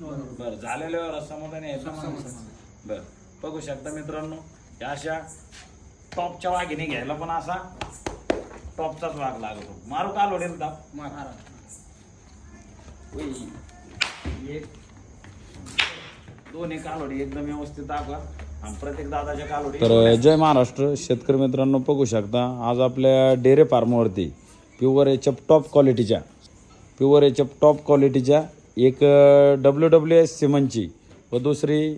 बरं झालेल्यावर समाधानी आहे? बरं. बघू शकता मित्रांनो या अशा टॉपच्या वाघिणी घ्यायला पण असा टॉपचाच वाघ लागतो. मारू का लोडेल उई. एक दोन्ही कालोडी एकदम व्यवस्थित दाखवा. आणि प्रत्येक दादाच्या कालोडी तर जय महाराष्ट्र. शेतकरी मित्रांनो बघू शकता आज आपल्या डेअरी फार्मवरती प्युअर एचअप टॉप क्वालिटीच्या प्युअर एचअप टॉप क्वालिटीच्या एक डब्ल्यू डब्ल्यू एस सिमनची व दुसरी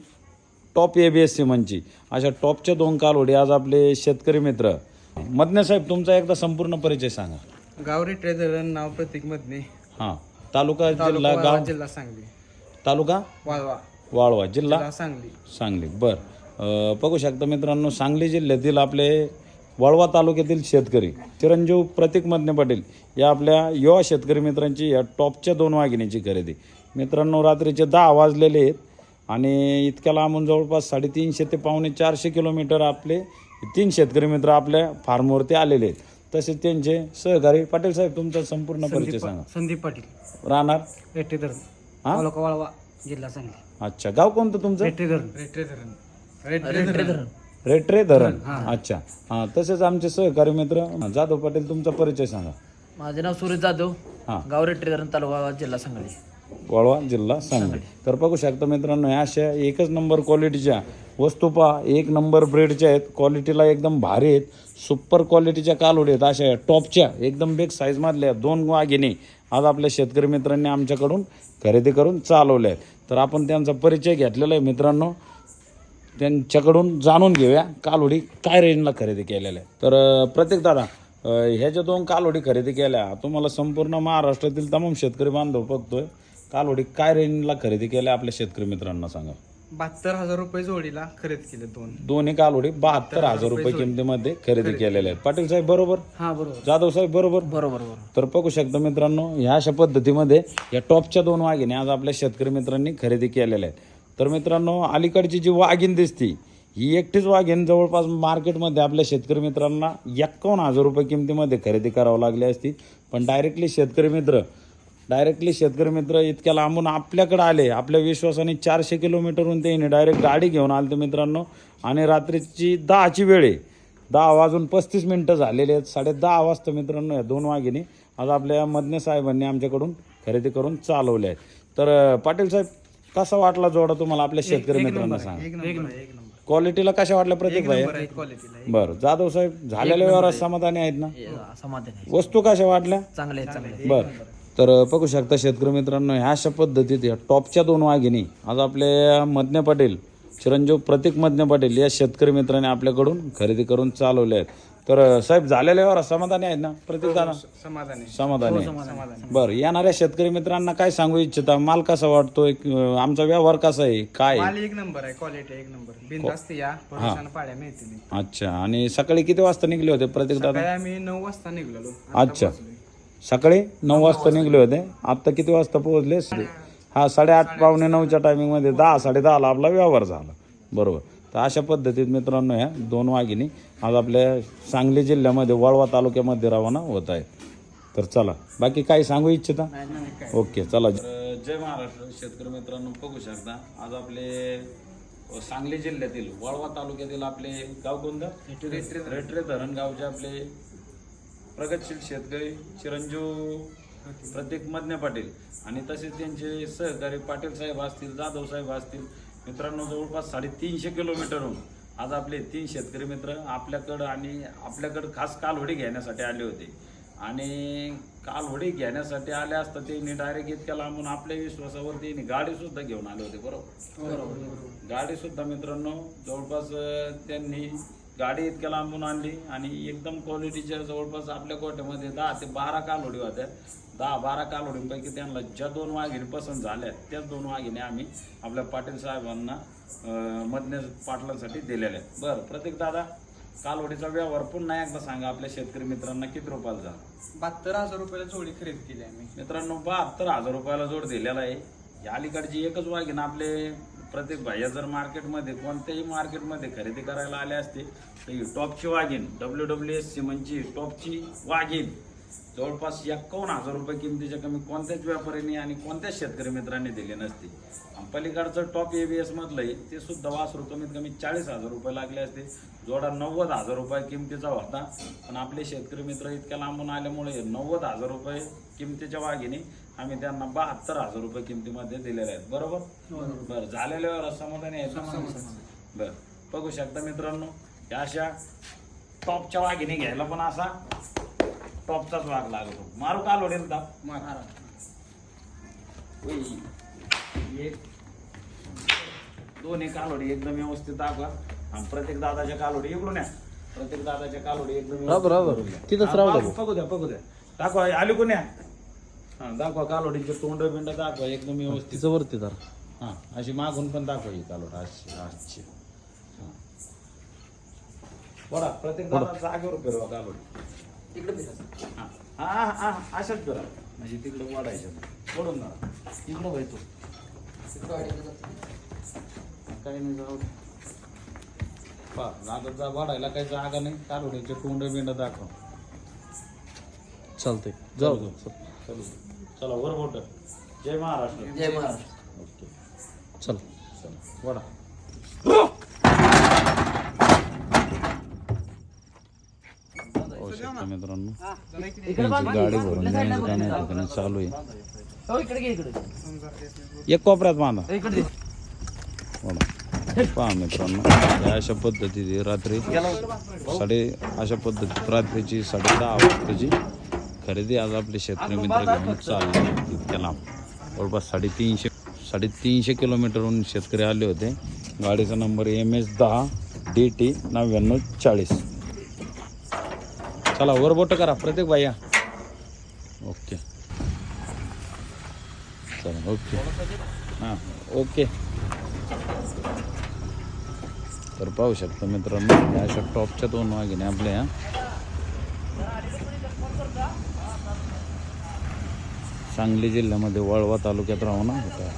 टॉप ए बी एस सिमनची. अशा टॉपच्या दोन कालवडी आज आपले शेतकरी मित्र. मदने साहेब तुमचा एकदा संपूर्ण परिचय सांगा. गावरी ट्रेडर नाव प्रतीक मधने हां. तालुका जिल्हा वाळवा, गाव? जिल्हा सांगली. तालुका? वाळवा. वाळवा जिल्हा? जिल्हा सांगली. सांगली. बर. अ, बघू शकता मित्रांनो सांगली जिल्ह्यातील आपले वळवा तालुक्यातील शेतकरी चिरंजीव प्रतीक मदने पाटील या आपल्या युवा शेतकरी मित्रांची या टॉपच्या दोन वाघिणीची खरेदी. मित्रांनो रात्रीचे दहा वाजलेले आहेत आणि इतक्या लांबून जवळपास साडेतीनशे ते पावणे चारशे किलोमीटर आपले तीन शेतकरी मित्र आपल्या फार्मवरती आलेले आहेत. तसेच त्यांचे सहकारी पाटील साहेब तुमचा संपूर्ण परिचय सांगा. संदीप पाटील. राहणार? रेट्टे धरण हा? तालुका वाळवा जिल्हा सांगली. अच्छा गाव कोणतं तुमचं? धरण धरण धरण रेट्रे धरण अच्छा. हा तसेच आमचे सहकारी मित्र जाधव पाटील तुमचा परिचय सांगा. माझे नाव सूरज जाधव. हा. गाव रेट्रेधरण तालुका जिल्हा सांगली. वळवा जिल्हा सांगली. तर बघू शकता मित्रांनो अशा एकच नंबर क्वालिटीच्या वस्तू पहा. एक नंबर ब्रेडच्या आहेत. क्वालिटीला एकदम भारी आहेत. सुपर क्वालिटीच्या कालोडी आहेत. अशा टॉपच्या एकदम बेग साईजमधल्या दोन वाघिणी आज आपल्या शेतकरी मित्रांनी आमच्याकडून खरेदी करून चालवल्या आहेत. तर आपण त्यांचा परिचय घेतलेला आहे मित्रांनो. त्यांच्याकडून जाणून घेऊया कालोडी काय रेंजला खरेदी केलेल्या आहे तर प्रत्येक दादा अं, ह्या ज्या दोन कालोडी खरेदी केल्या. तुम्हाला संपूर्ण महाराष्ट्रातील तमाम शेतकरी बांधव बघतोय. कालोडी काय रेंजला खरेदी केल्या आपल्या शेतकरी मित्रांना सांगा? बहात्तर हजार रुपये जोडीला खरेदी केले दोन. दोन्ही कालोडी बहात्तर हजार रुपये किमतीमध्ये खरेदी केलेल्या आहेत. पाटील साहेब बरोबर? हा बरोबर. जाधव साहेब बरोबर? बरोबर बरोबर. तर बघू शकता मित्रांनो ह्या अशा पद्धतीमध्ये या टॉपच्या दोन वाघिणी आज आपल्या शेतकरी मित्रांनी खरेदी केलेल्या आहेत. तर मित्रांनो अलीकडची जी वाघीण दिसती ही एकटीच वाघीण जवळपास मार्केटमध्ये आपल्या शेतकरी मित्रांना एक्कावन्न हजार रुपये किमतीमध्ये खरेदी करावं लागली असती. पण डायरेक्टली शेतकरी मित्र डायरेक्टली शेतकरी मित्र इतक्या लांबून आपल्याकडे आले आपल्या विश्वासाने चारशे किलोमीटरहून ते डायरेक्ट गाडी घेऊन आले ते मित्रांनो. आणि रात्रीची दहाची वेळ आहे. दहा वाजून पस्तीस मिनटं झालेले आहेत. साडे दहा वाजता मित्रांनो या दोन वाघिणी आज आपल्या मदने साहेबांनी आमच्याकडून खरेदी करून चालवले आहेत. तर पाटील साहेब कसा वाटला जोडा तुम्हाला आपल्या शेतकरी मित्रांना सांगा? क्वालिटीला कशा वाटल्या प्रत्येक भाई? बरं जाधव साहेब झालेल्या व्यवहारात समाधानी आहेत ना? समाधान वस्तू कशा वाटल्या? चांगले आहे, चांगले आहे. बर. तर बघू शकता शेतकरी मित्रांनो ह्या अशा पद्धतीत या टॉपच्या दोन वाघिणी आज आपले मदने पाटील चिरंजीव प्रतीक मदने पाटील या शेतकरी मित्राने आपल्याकडून खरेदी करून चालवले आहेत. तर साहेब झालेल्या व्यवहार समाधानी आहेत ना? प्रत्येक दाना समाधान. आहे. समाधानी. बरं येणाऱ्या शेतकरी मित्रांना काय सांगू इच्छिता? माल कसा वाटतोय अं, आमचा व्यवहार कसा आहे? काय आहे? माल एक नंबर आहे क्वालिटी एक नंबर. बिनधास्त या भरोशानं पाड्या मिळतील. अच्छा आणि सकाळी किती वाजता निघले होते प्रत्येक दादा? सकाळी आम्ही नऊ वाजता निघलेलो. अच्छा. सकाळी नऊ वाजता निघले होते. आत्ता किती वाजता पोहोचले? हा साडेआठ पावणे नऊच्या टायमिंगमध्ये दहा साडे दहाला आपला व्यवहार झाला. बरोबर. तर अशा पद्धतीत मित्रांनो ह्या दोन वाघिणी आज आपल्या सांगली जिल्ह्यामध्ये वळवा तालुक्यामध्ये रवाना होत आहेत. तर चला बाकी काही सांगू इच्छिता? ओके चला. जय महाराष्ट्र शेतकरी मित्रांनो बघू शकता. आज आपले सांगली जिल्ह्यातील वळवा तालुक्यातील आपले गाव कोणतं? रेट्रे धरण गावचे आपले प्रगतशील शेतकरी चिरंजीव प्रतीक मदने पाटील आणि तसेच त्यांचे सहकारी पाटील साहेब असतील जाधव साहेब असतील. मित्रांनो जवळपास साडेतीनशे किलोमीटरहून आज आपले तीन शेतकरी मित्र आपल्याकडं आणि आपल्याकडं खास कालवडी घेण्यासाठी आले होते. आणि कालवडी घेण्यासाठी आले असता त्यांनी डायरेक्ट इतक्या लांबून आपल्या विश्वासावरती गाडी सुद्धा घेऊन आले होते बरोबर? गाडी सुद्धा मित्रांनो जवळपास त्यांनी गाडी इतक्या लांबून आणली आणि एकदम क्वालिटीच्या जवळपास आपल्या कोट्यामध्ये दहा ते बारा कालोडी होत्या. दहा बारा कालोडींपैकी त्यांना ज्या दोन वाघिणी पसंत झाल्या त्याच दोन वाघिणी आम्ही आपल्या पाटील साहेबांना मदने पाटलांसाठी दिलेल्या आहेत. बरं प्रत्येक दादा कालवडीचा व्यवहार पुन्हा एकदा सांगा आपल्या शेतकरी मित्रांना किती रुपयाला झाला? बहात्तर हजार रुपयाला जोडी खरेदी केली आम्ही. मित्रांनो बहात्तर हजार रुपयाला जोड दिलेला आहे. या अलीकडची एकच वाघीण आपले प्रत्येक भैया जर मार्केटमध्ये कोणत्याही मार्केटमध्ये खरेदी करायला आले असते तर ही टॉपची वाघीण डब्ल्यू डब्ल्यू एस सिमनची टॉपची वाघीण जवळपास एकावन्न हजार रुपये किमतीच्या कमी कोणत्याच व्यापाऱ्याने आणि कोणत्याच शेतकरी मित्रांनी दिले नसते. पलीकडचं टॉप ए बी आहे ते सुद्धा वासरू कमीत कमी चाळीस हजार रुपये लागले असते. जोडा नव्वद हजार रुपये किमतीचा होता. पण आपले शेतकरी मित्र इतक्या लांबून आल्यामुळे नव्वद हजार रुपये किमतीच्या वाघिणी आम्ही त्यांना बहात्तर हजार रुपये किमतीमध्ये दिलेले आहेत. बरोबर? बरं झालेल्यावर समाधानी आहे बरं बघू शकता मित्रांनो या अशा टॉपच्या वाघिणी घ्यायला पण असा टॉपचाच वाघ लागतो. मारू का लोडेल उई. एक दोन एक कालोडी एकदम व्यवस्थित दाखवा. आणि प्रत्येक दादाच्या कालोडी इकडून या. प्रत्येक दादाच्या कालोडी एकदम बरोबर, तिथंच हा, राहू बघू बघू द्या बघू द्या. दाखवा आली कोण या? हा दाखवा कालोडीचे तोंड बिंड दाखवा एकदम व्यवस्थित. तिचं वरती तर हा अशी मागून पण दाखवा ही कालोड अशी अशी. हा. बडा प्रत्येक जागेवर फिरवा कालोडी. हा हा हा हा अशाच फिरा. म्हणजे तिकडे वाढायचं ओढून इकडं व्हायचो काही नाही जाऊ दे. आता जा वाढायला काही जागा नाही. कालोडीचे तोंड बिंड दाखवा. चालतंय. जाऊ जाऊ. चलो चला वर बोट. जय महाराष्ट्र. जय महाराष्ट्र. ओके. चल. चला. वडा. शकता मित्रांनो गाडी भरून ठिकाणी चालू आहे. हो इकडे घे इकडे एक कोपऱ्यात बांधा. बघा. पहा मित्रांनो या अशा पद्धतीची रात्री साडे अशा पद्धतीत रात्रीची साडे दहा वाजताची खरेदी आज आपले शेतकरी मित्र घेऊन चालले इतक्या लांब. जवळपास साडेतीनशे साडेतीनशे किलोमीटरहून शेतकरी आले होते. गाडीचा नंबर एम एस दहा डी टी नव्याण्णव चाळीस. चला वर बोट करा प्रत्येक बाया ओके. चला ओके. हां ओके. तर पाहू शकता मित्रांनो अशा टॉपच्या दोन वाघिने आपल्या सांगली जिल्ह्यामध्ये वळवा तालुक्यात राहून होता